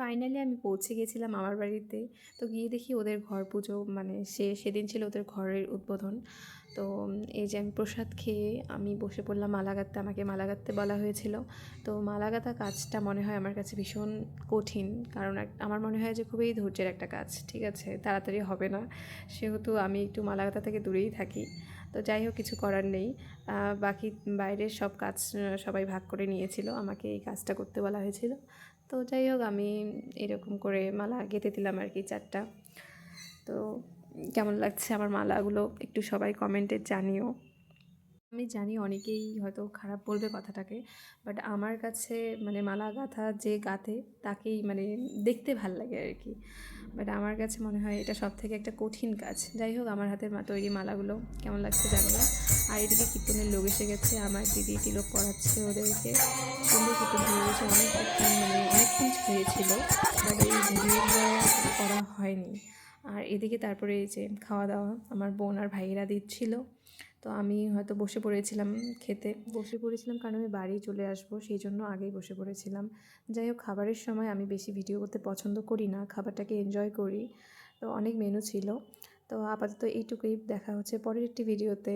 Finally আমি পৌঁছে গেছিলাম আমার বাড়িতে। তো গিয়ে দেখি ওদের ঘর পুজো মানে সে, সেদিন ছিল ওদের ঘরের উদ্বোধন। তো এই যে আমি প্রসাদ খেয়ে আমি বসে পড়লাম মালা গাঁথতে আমাকে মালা গাঁথতে বলা হয়েছিল। তো মালা গাঁথা কাজটা মনে হয় আমার কাছে ভীষণ কঠিন, কারণ আমার মনে হয় যে খুবই ধৈর্যের একটা কাজ, ঠিক আছে? তাড়াতাড়ি হবে না। সেহেতু আমি একটু মালা গাঁথা থেকে দূরেই থাকি। তো যাই হোক, কিছু করার নেই। বাকি বাইরের সব কাজ সবাই ভাগ করে নিয়েছিল। আমাকে এই কাজটা করতে বলা হয়েছিল। তো যাই হোক আমি এরকম করে মালা গেঁথে দিলাম আর কি চারটা। তো কেমন লাগছে আমার মালাগুলো একটু সবাই কমেন্টে জানিও। আমি জানি অনেকেই হয়তো খারাপ বলবে কথাটাকে বাট আমার কাছে মানে মালা গাঁথা যে গাঁথে তাকেই মানে দেখতে ভালো লাগে আর কি। বাট আমার কাছে মনে হয় এটা সব থেকে একটা কঠিন কাজ। যাই হোক আমার হাতের তৈরি মালাগুলো কেমন লাগছে জানি না আর এদিকে কীর্তনের লোক এসে গেছে, আমার দিদি তিলক পড়াচ্ছে ওদেরকে। সুন্দর কীর্তন হয়ে গেছে অনেকক্ষণ মানে অনেকক্ষণ হয়েছিল বাট এই ভিডিওগুলো করা হয়নি। আর এদিকে তারপরে এই যে খাওয়া দাওয়া আমার বোন আর ভাইয়েরা দিচ্ছিল, তো আমি হয়তো বসে পড়েছিলাম খেতে। বসে পড়েছিলাম কারণ আমি বাড়ি চলে আসব, সেই জন্য আগেই বসে পড়েছিলাম। যাই হোক, খাবারের সময় আমি বেশি ভিডিও করতে পছন্দ করি না, খাবারটাকে এনজয় করি। তো অনেক মেনু ছিল, তো আপাতত এইটুকুই দেখা হচ্ছে পরের একটি ভিডিওতে